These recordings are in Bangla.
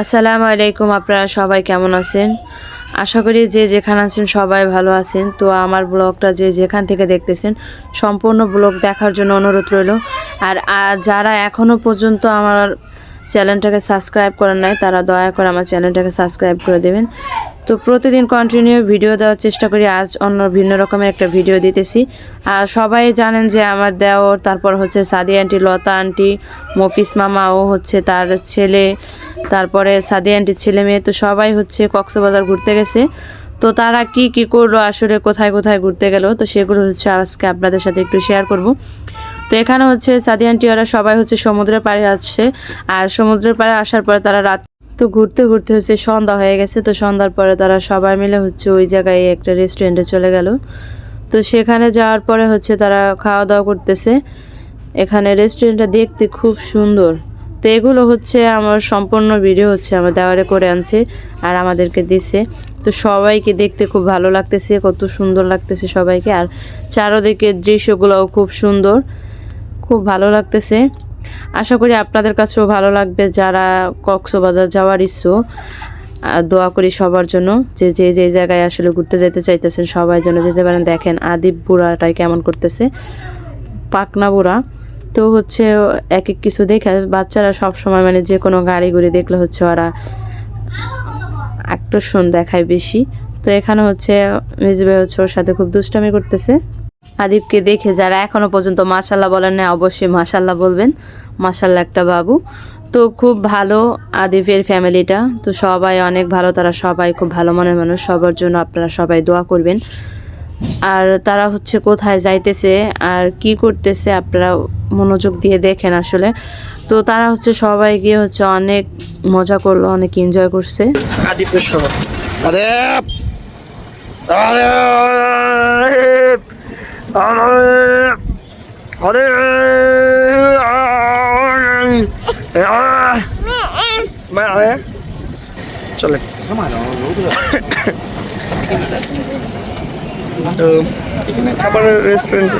আসসালামু আলাইকুম, আপনারা সবাই কেমন আছেন? আশা করি যে যেখানে আছেন সবাই ভালো আছেন। তো আমার ব্লগটা যে যেখান থেকে দেখতেছেন, সম্পূর্ণ ব্লগ দেখার জন্য অনুরোধ রইল। আর যারা এখনও পর্যন্ত আমার চ্যানেলটাকে সাবস্ক্রাইব করেন নাই, তারা দয়া করে আমার চ্যানেলটাকে সাবস্ক্রাইব করে দেবেন। তো প্রতিদিন কন্টিনিউ ভিডিও দেওয়ার চেষ্টা করি, আজ অন্য ভিন্ন রকমের একটা ভিডিও দিতেছি। আর সবাই জানেন যে আমার দেওর, তারপর হচ্ছে সাদি আন্টি লতা আন্টি মফিস মামা, ও হচ্ছে তার ছেলে, তারপরে সাদি আন্টির ছেলে মেয়ে, তো সবাই হচ্ছে কক্সবাজার ঘুরতে গেছে। তো তারা কি কি করল, আসলে কোথায় কোথায় ঘুরতে গেল, তো সেগুলো হচ্ছে আজকে আপনাদের সাথে একটু শেয়ার করব। তো এখানে হচ্ছে সাদি আন্টি ওরা সবাই হচ্ছে সমুদ্রের পাড়ে আসছে। আর সমুদ্রের পাড়ে আসার পরে তারা রাত তো ঘুরতে ঘুরতে হচ্ছে সন্ধ্যা হয়ে গেছে। তো সন্ধ্যার পরে তারা সবাই মিলে হচ্ছে ওই জায়গায় একটা রেস্টুরেন্টে চলে গেল। তো সেখানে যাওয়ার পরে হচ্ছে তারা খাওয়া দাওয়া করতেছে। এখানে রেস্টুরেন্টটা দেখতে খুব সুন্দর। তো এগুলো হচ্ছে আমার সম্পূর্ণ ভিডিও হচ্ছে আমার দেওয়ারে করে আনছে আর আমাদেরকে দিছে। তো সবাইকে দেখতে খুব ভালো লাগতেছে, কত সুন্দর লাগতেছে সবাইকে। আর চারোদিকের দৃশ্যগুলোও খুব সুন্দর। খুব ভালো লাগতেছে। আশা করি আপনাদের কাছেও ভালো লাগবে যারা কক্সবাজার যাওয়ার ইচ্ছু দোয়া করি সবার জন্য যে যে যে জায়গায় আসলে ঘুরতে যেতে চাইতেছেন সবাই যেন যেতে পারেন। দেখেন আদিব বুড়াটাই কেমন করতেছে। পাকনা বুড়া। তো হচ্ছে এক এক কিছু দেখে বাচ্চারা সব সময় মানে যে কোনো গাড়ি গুড়ি দেখলে হচ্ছে ওরা আকর্ষণ দেখায় বেশি। তো এখানে হচ্ছে মিজবে হচ্ছে ওর সাথে খুব দুষ্টামি করতেছে। আদিবকে দেখে যারা এখনও পর্যন্ত মাশাল্লাহ বলেন না অবশ্যই মাশাল্লাহ বলবেন। মাশাল্লাহ একটা বাবু। তো খুব ভালো আদিফের ফ্যামিলিটা। তো সবাই অনেক ভালো, তারা সবাই খুব ভালো মনের মানুষ। সবার জন্য আপনারা সবাই দোয়া করবেন। আর তারা হচ্ছে কোথায় যাইতেছে আর কি করতেছে আপনারা মনোযোগ দিয়ে দেখেন আসলে। তো তারা হচ্ছে সবাই গিয়ে হচ্ছে অনেক মজা করল, অনেক এনজয় করছে। আদিপুর চলে। তো, এখানে খাবারের রেস্টুরেন্ট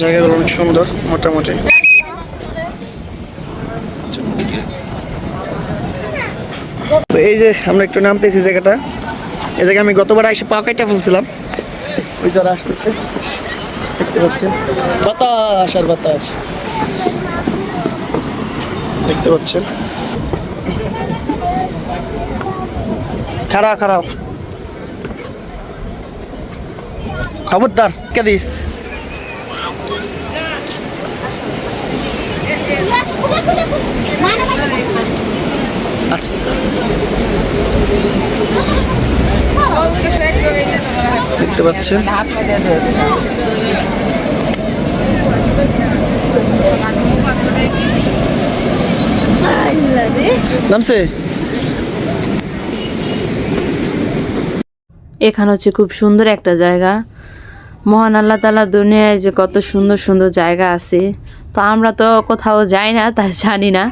জায়গাগুলো অনেক সুন্দর, মোটামুটি। তো এই যে আমরা একটু নামতেছি জায়গাটা, এই জায়গায় আমি গতবার এসে পা কাইটা ফেলছিলাম যারা আসতেছে। দেখতে পাচ্ছেন। বাতাস আর বাতাস। দেখতে পাচ্ছেন। খারাপ খারাপ। খবরদার, কে দিস? আচ্ছা। দেখতে পাচ্ছেন। নামছে। এখানে হচ্ছে খুব সুন্দর একটা জায়গা। মহান আল্লাহ তালা দুনিয়ায় যে কত সুন্দর সুন্দর জায়গা আছে। তো আমরা তো কোথাও যাই না তাই জানি না।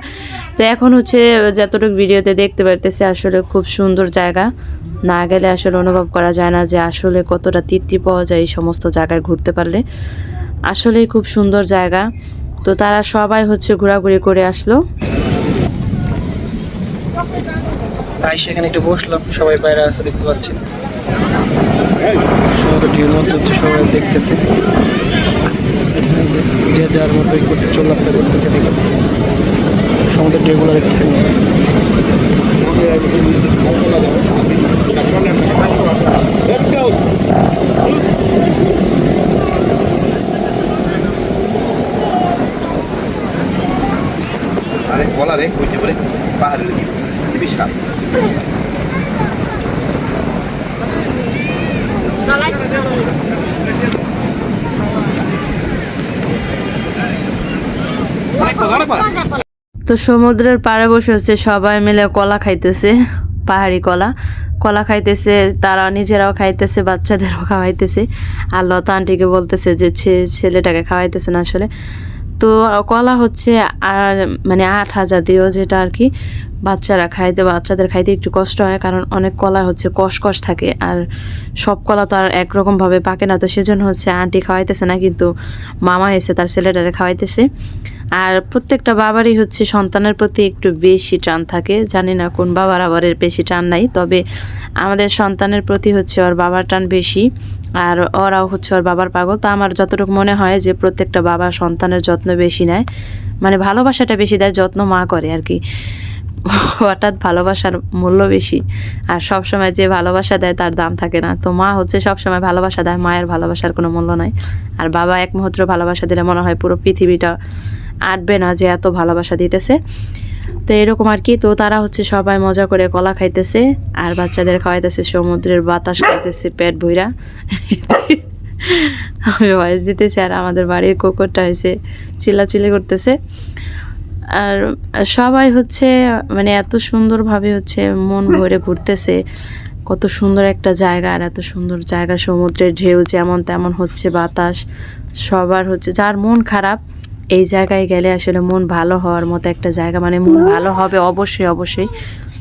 তো এখন হচ্ছে যতটুকু ভিডিওতে দেখতে পারতেছি আসলে খুব সুন্দর জায়গা। না গেলে আসলে অনুভব করা যায় না যে আসলে কতটা তৃপ্তি পাওয়া যায় এই সমস্ত জায়গায় ঘুরতে পারলে। আসলেই খুব সুন্দর জায়গা। তো তারা সবাই হচ্ছে ঘোরাঘুরি করে আসলো। তাই সেখানে একটু বসলাম সবাই বাইরে আসতে দেখতে পাচ্ছেন সমুদ্র মধ্যে হচ্ছে সবাই দেখতেছে। যে যার মতো করতে চলাফেরা করতেছে দেখুন সমুদ্রের ঢেউগুলো দেখছেন আরে বলা রে কইতে বলে পাহাড়ের বিশাল তো সমুদ্রের পাড়ে বসে হচ্ছে সবাই মিলে কলা খাইতেছে, পাহাড়ি কলা। কলা খাইতেছে, তারা নিজেরাও খাইতেছে, বাচ্চাদেরও খাওয়াইতেছে। আর লতা আন্টিকে বলতেছে যে ছেলেটাকে খাওয়াইতেছে না আসলে। তো কলা হচ্ছে মানে আঠা জাতীয় যেটা আর কি। বাচ্চারা খাইতে, বাচ্চাদের খাইতে একটু কষ্ট হয়, কারণ অনেক কলা হচ্ছে কষ থাকে, আর সব কলা তো আর একরকমভাবে পাকে না। তো সেজন্য হচ্ছে আন্টি খাওয়াইতেছে না, কিন্তু মামা এসে তার ছেলেটারে খাওয়াইতেছে। আর প্রত্যেকটা বাবারই হচ্ছে সন্তানের প্রতি একটু বেশি টান থাকে। জানি না কোন বাবার আবার বেশি টান নাই, তবে আমাদের সন্তানের প্রতি হচ্ছে ওর বাবার টান বেশি, আর ওরাও হচ্ছে ওর বাবার পাগল। তো আমার যতটুকু মনে হয় যে প্রত্যেকটা বাবা সন্তানের যত্ন বেশি নেয় মানে ভালোবাসাটা বেশি দেয়, যত্ন মা করে আর কি। হঠাৎ ভালোবাসার মূল্য বেশি আর সব সময় যে ভালোবাসা দেয় তার দাম থাকে না। তো মা হচ্ছে সব সময় ভালোবাসা দেয়, মায়ের ভালোবাসার কোনো মূল্য নাই। আর বাবা এক মুহূর্ত ভালোবাসা দিলে মনে হয় পুরো পৃথিবীটা আটবে না যে এত ভালোবাসা দিতেছে। তো এরকম আর কি, তো তারা হচ্ছে সবাই মজা করে কলা খাইতেছে আর বাচ্চাদের খাওয়াইতেছে, সমুদ্রের বাতাস খাইতেছে, পেট ভইরা। আমি ভয়েস দিতেছি আর আমাদের বাড়ির কুকুরটা হয়েছে চিল্লাচিল্লি করতেছে। আর সবাই হচ্ছে মানে এত সুন্দরভাবে হচ্ছে মন ভরে ঘুরতেছে। কত সুন্দর একটা জায়গা আর এত সুন্দর জায়গা, সমুদ্রের ঢেউ যেমন তেমন হচ্ছে, বাতাস সবার হচ্ছে, যার মন খারাপ, এই জায়গায় গেলে আসলে মন ভালো হওয়ার মতো একটা জায়গা মানে মন ভালো হবে অবশ্যই অবশ্যই।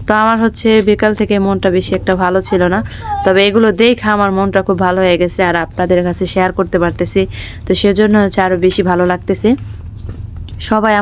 তো আমার হচ্ছে বিকাল থেকে মনটা বেশি একটা ভালো ছিল না। তবে এগুলো দেখে আমার মনটা খুব ভালো হয়ে গেছে আর আপনাদের কাছে শেয়ার করতে পারতেছি। তো সেজন্য হচ্ছে আরও বেশি ভালো লাগতেছে। সবাই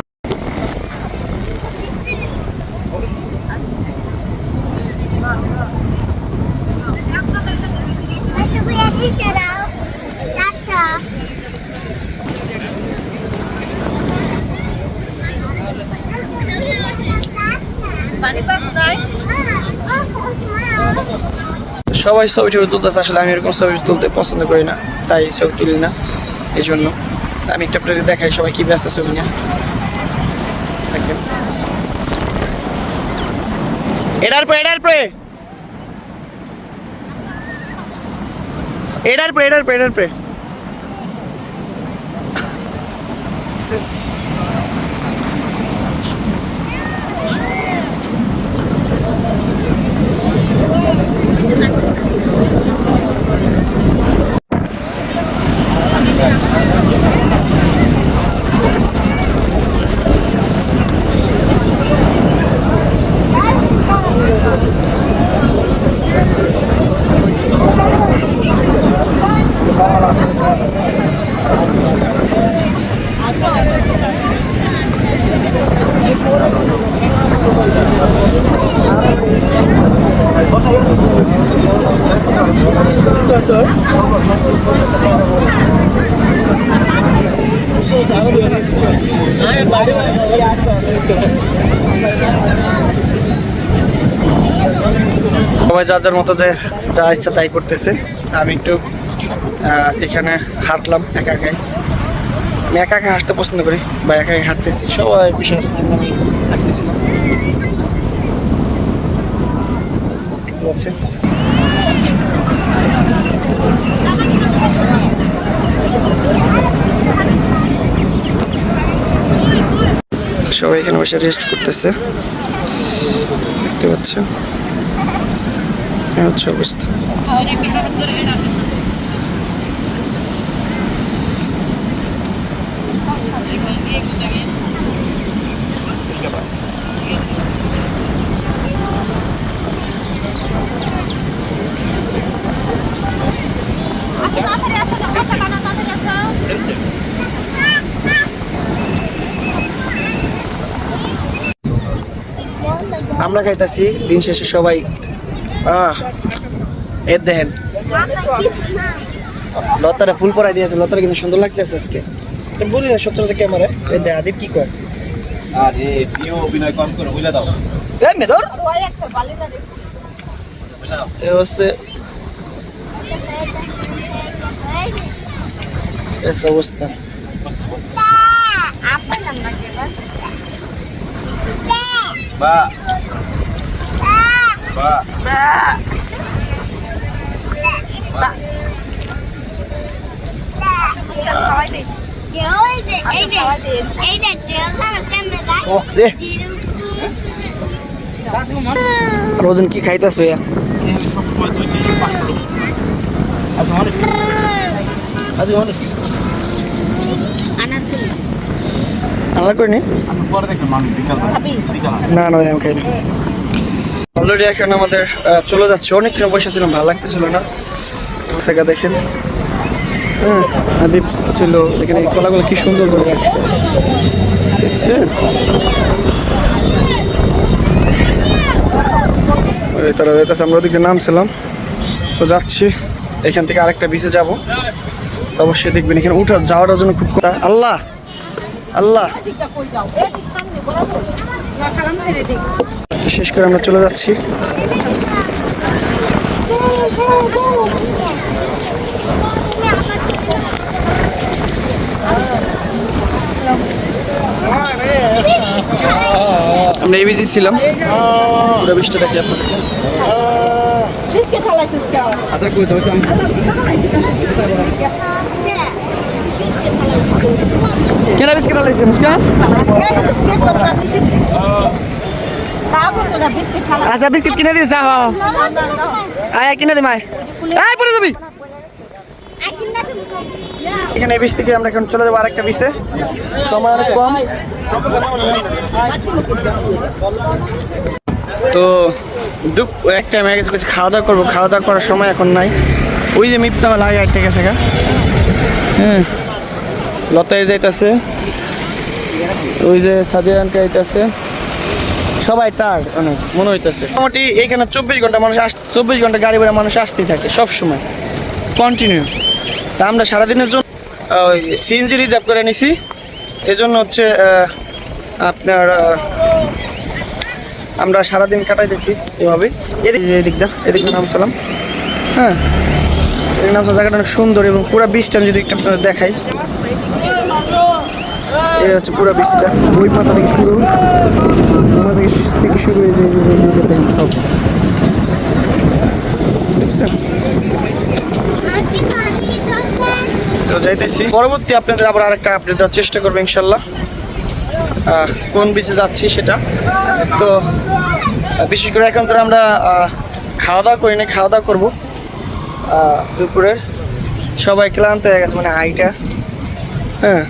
সবাই ছবি টবি তুলতে আসলে আমি এরকম ছবি তুলতে পছন্দ করি না, তাই ছবি তুলি না এই জন্য আমি একটা প্লেটে দেখাই সবাই কি ব্যস্ত ছবি না দেখেন। এটার পরে এটার পরে এটার পরে এটার পরে এটার পরে সবাই যার যার মতো যে যা ইচ্ছা তাই করতেছে। আমি একটু এখানে হাঁটলাম একা একাই। আমি একা একা হাঁটতে পছন্দ করি, বা একা একা হাঁটতেছি। সবাই বসে আছে, কিন্তু আমি হাঁটতেছিলাম সবাই এখানে বসে রেস্ট করতেছে। দেখতে পাচ্ছ? এই হচ্ছে অবস্থা। আমরা খাইতাছি দিন শেষে সবাই আহ এর দেখেন। লতারা ফুল পরাই দিয়েছে লতারা কিন্তু সুন্দর লাগতেছে আজকে। বলি না সচরাচর ক্যামেরা এই দেখ আদিব কি কয়? আরে প্রিয় অভিনয় কম করে বুঝলে দাও এই মেদর? এ হচ্ছে এস অবস্থা? বা ওজন কি খাইতেছো ইয়া? আলাদা করে নি দেখলাম আমি বিকাল না না অলরেডি এখন আমাদের চলে যাচ্ছে। অনেকক্ষণ বসে ছিলাম, ভালো লাগতেছিল না। সেটা দেখেন। হ্যাঁ আদিপ ছিল এই কলাগুলো কি সুন্দর করে রাখছে তারা আমরা ওদিকে নামছিলাম। তো যাচ্ছি। এখান থেকে আরেকটা বিচে যাব। অবশ্যই দেখবেন, এখানে উঠার যাওয়াটার জন্য খুব আল্লাহ! আল্লাহ! শেষ করে আমরা চলে যাচ্ছি। আমরা এই বিচে ছিলাম। পুরো বিচটা দেখি আপনাদের আচ্ছা কই তো কেনা বিস্কিট লাগছে মুস্কান? আচ্ছা বিস্কিট কিনে দিয়ে যা আয় কিনে দে মায় আয় পরে যাবি। এখানে এই বিচ থেকে আমরা এখন চলে যাব আরেকটা বিচে সময় অনেক কম। তো, দুপ এক টাইম হয়ে গেছে কিছু খাওয়া দাওয়া করব। খাওয়া দাওয়া করার সময় এখন নাই। ওই যে মিপ্তা লাগে একটা গেছে হ্যাঁ। লতায় যাইতাছে। ওই যে সাদিয়া আন্টি আইতাছে। সবাই টার অনেক মনে হইতেছে। মোটামুটি এখানে চব্বিশ ঘণ্টা মানুষ আস চব্বিশ ঘণ্টা গাড়ি ভাড়া মানুষ আসতেই থাকে সব সময় কন্টিনিউ তা আমরা সারাদিনের জন্য, ওই সিএনজি রিজার্ভ করে নিছি। এজন্য হচ্ছে আপনার আমরা সারাদিন কাটাইতেছি এভাবে এদিক এদিকটা নাম সালাম। হ্যাঁ এদিক নাম জায়গাটা অনেক সুন্দর এবং পুরো আমি যদি একটু দেখাই। এই হচ্ছে পুরো বিচটা ওই পাতা থেকে শুরু পাতা থেকে থেকে শুরু হয়ে যায় দেখেন সব। দেখছেন? তো যাইতেছি। পরবর্তী আপনাদের আবার আরেকটা আপডেট দেওয়ার চেষ্টা করব ইনশাল্লাহ। কোন বিচে যাচ্ছি সেটা। তো বিশেষ করে এখন তো আমরা খাওয়া দাওয়া করি না খাওয়া দাওয়া করব দুপুরের। সবাই ক্লান্ত হয়ে গেছে মানে আইটা হ্যাঁ।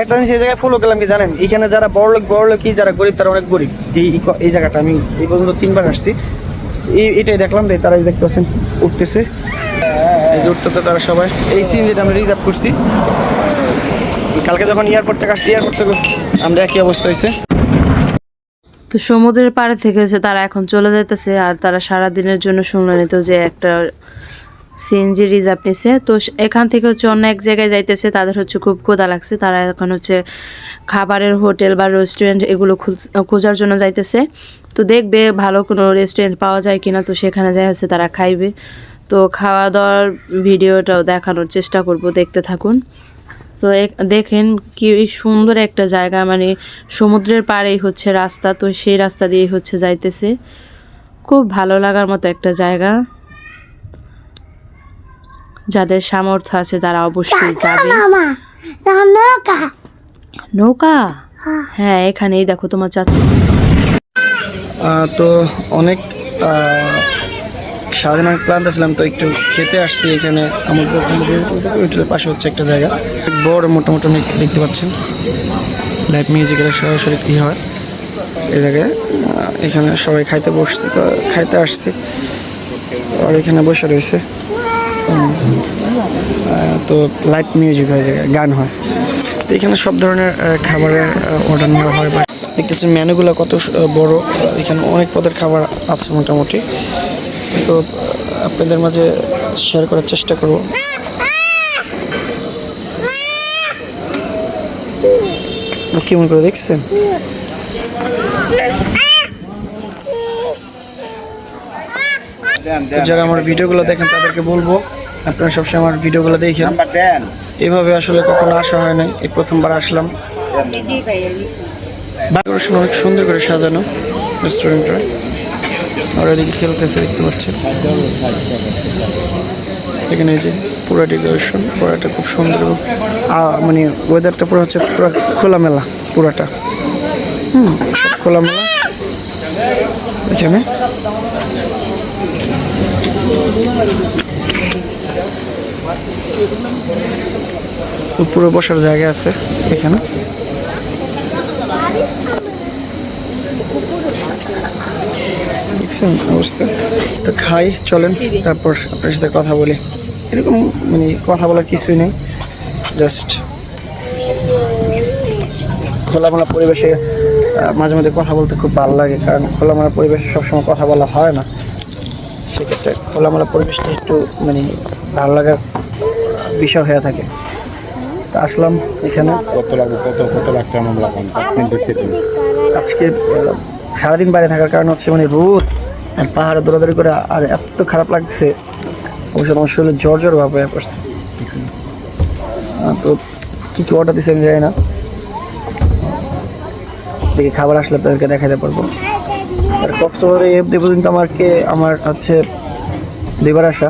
একটা জিনিস এই জায়গায় ফলো করলাম কি জানেন? এখানে যারা বড় লোক বড় লোক যারা গরিব, তারা অনেক গরিব। এই এই জায়গাটা আমি এই পর্যন্ত তিনবার আসছি। এই এটাই দেখলাম যে তারা দেখতে পাচ্ছেন, উঠতেছে। উঠতে তারা সবাই। এই সিন যেটা আমরা রিজার্ভ করছি। কালকে যখন এয়ারপোর্ট থেকে আসছি এয়ারপোর্ট থেকে আমরা একই অবস্থা হয়েছে। তো সমুদ্রের পাড়ে থেকে তারা এখন চলে যাইতেছে, আর তারা সারা দিনের জন্য শুনলেন তো যে একটা সিএনজি রিজার্ভ নিছে তো এখান থেকে হচ্ছে অন্য এক জায়গায় যাইতেছে, তাদের হচ্ছে খুব ক্ষুধা লাগছে। তারা এখন হচ্ছে খাবারের হোটেল বা রেস্টুরেন্ট এগুলো খোঁজার জন্য যাইতেছে। তো দেখবে ভালো কোনো রেস্টুরেন্ট পাওয়া যায় কিনা, তো সেখানে যাই হচ্ছে তারা খাইবে। তো খাওয়া দাওয়ার ভিডিওটাও দেখানোর চেষ্টা করব, দেখতে থাকুন। তো দেখেন কি সুন্দর একটা জায়গা মানে সমুদ্রের পাড়েই হচ্ছে রাস্তা। তো সেই রাস্তা দিয়ে হচ্ছে যাইতেছে। খুব ভালো লাগার মতো একটা জায়গা। যাদের সামর্থ্য আছে তারা অবশ্যই যাবে। kak. নৌকা। হ্যাঁ। এখানেই দেখো তোমার চাচু। তো অনেক আহ, সারাদিন অনেক ক্লান্ত ছিলাম তো একটু খেতে আসছি এখানে। আমার পাশে হচ্ছে একটা জায়গা। বড় মোটামুটি অনেক দেখতে পাচ্ছেন। লাইভ মিউজিকের সরাসরি কী হয়। এই জায়গায় এখানে সবাই খাইতে বসছে তো খাইতে আসছি। আর এখানে বসে রয়েছে। তো লাইভ মিউজিক হয় গান হয়। তো এখানে সব ধরনের খাবারের অর্ডার নেওয়া হয়। বা দেখতেছেন মেনুগুলো কত বড়। এখানে অনেক পদের খাবার আছে মোটামুটি। তো আপনাদের মাঝে শেয়ার করার চেষ্টা করব। কেমন করে দেখছেন? তো যারা আমার ভিডিওগুলো দেখেন তাদেরকে বলব আপনারা সবসময় আমার ভিডিওগুলো দেখেন। এভাবে আসলে কখনো আসা হয় নাই এই প্রথমবার আসলাম। ডেকোরেশন অনেক সুন্দর করে সাজানো রেস্টুরেন্টটা আর এদিকে খেলতেছে দেখতে পাচ্ছেন। এখানে এই যে পুরো ডেকোরেশন পুরাটা খুব সুন্দর এবং মানে ওয়েদারটা পুরো হচ্ছে পুরো খোলামেলা পুরাটা। হুম খোলামেলা। এখানে উপরে বসার জায়গা আছে এখানে। অবস্থা? তো খাই, চলেন, তারপর আপনার সাথে কথা বলি। এরকম মানে কথা বলার কিছুই নেই জাস্ট খোলামেলা পরিবেশে মাঝে মাঝে কথা বলতে খুব ভালো লাগে, কারণ খোলামেলা পরিবেশে সবসময় কথা বলা হয় না। সেক্ষেত্রে খোলামেলা পরিবেশটা একটু মানে ভালো লাগার বিষয় হয়ে থাকে। তা আসলাম এখানে। কত লাগবে কত কত লাগছে আমার লাগান? আজকে সারাদিন বাইরে থাকার কারণে হচ্ছে মানে রোদ আর পাহাড়ে দৌড়াদৌড়ি করে আর এত খারাপ লাগছে। অবশ্য আমার শরীরে জ্বর জ্বর ভাব হয়ে পড়ছে। তো কী কী অর্ডার দিচ্ছে আমি জানি না। দেখি খাবার আসলে আপনাদেরকে দেখাতে পারব। আর কক্সবাজারে এই অবধি পর্যন্ত আমাকে আমার হচ্ছে দুইবার আসা।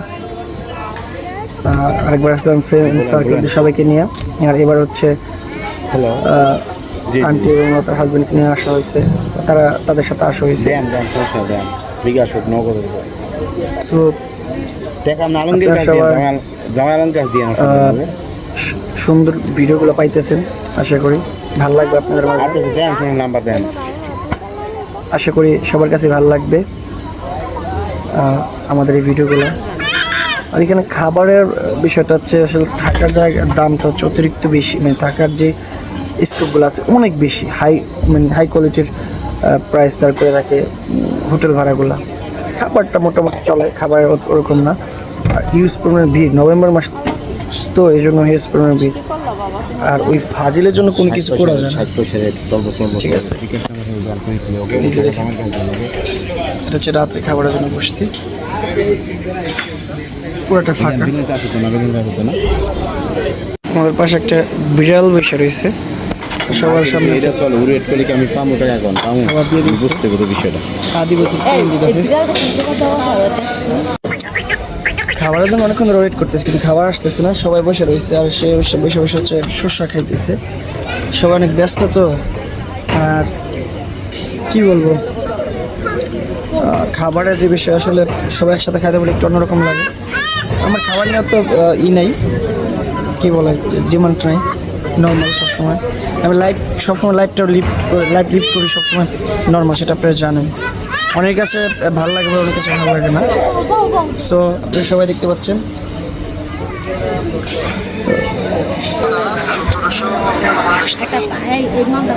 আরেকবার আসলাম ফ্রেন্ড সার্কেল সবাইকে নিয়ে। আর এবার হচ্ছে। আন্টি এবং তার হাজবেন্ডকে নিয়ে আসা হয়েছে। তারা তাদের সাথে আসা হয়েছে। সো সুন্দর ভিডিওগুলো পাইতেছেন আশা করি। ভালো লাগবে আপনাদের আচ্ছা ফোন নাম্বার দেন। আশা করি সবার কাছে ভালো লাগবে। আমাদের এই ভিডিওগুলো। আর এখানে খাবারের বিষয়টা হচ্ছে আসলে থাকার জায়গার দামটা হচ্ছে অতিরিক্ত বেশি। মানে থাকার যে স্কোপগুলো আছে অনেক বেশি। হাই মানে হাই কোয়ালিটির প্রাইস তার করে থাকে হোটেল ভাড়াগুলো। খাবারটা মোটামুটি চলে খাবারের ওরকম না। আর ইউজ পরিমাণ ভিড় নভেম্বর মাস তো এই জন্য হিউজ পরিমাণ ভিড়। আর ওই ফাজিলের জন্য কোনো কিছু করা যায় ঠিক আছে। এটা হচ্ছে রাত্রে খাবারের জন্য বসছি পুরোটা ফাঁকা। আমাদের পাশে একটা বিড়াল বসে রয়েছে। সবার সামনে এটা চল উড়েট করলে আমি পামো টাকা এখন? পামো? খাবার দিয়ে দিচ্ছে। বুঝতে পারো বিষয়টা। আদিবাসী ট্রেন দিতেছে। খাবারের জন্য অনেকক্ষণ ওয়েট করতেছে কিন্তু খাবার আসতেছে না। সবাই বসে রয়েছে আর সে বসে বসে বসে হচ্ছে শস্যা খাইতেছে। সবাই অনেক ব্যস্ত তো। আর কি বলব? খাবারের যে বিষয় আসলে সবাই একসাথে খাইতে বলে একটু অন্যরকম লাগে। আমার খাবার নিয়ে তো ই নাই। কি বলে, ডিমান্ড নাই। নর্মাল সবসময়। আমি লাইভ সবসময় লাইভটা লিভ লাইভ লিভ করি সবসময়। নর্মাল সেটা আপনারা জানেন। অনেক কাছে ভালো লাগে আবার অনেক কাছে ভালো লাগে না। সো আপনারা সবাই দেখতে পাচ্ছেন। মামলা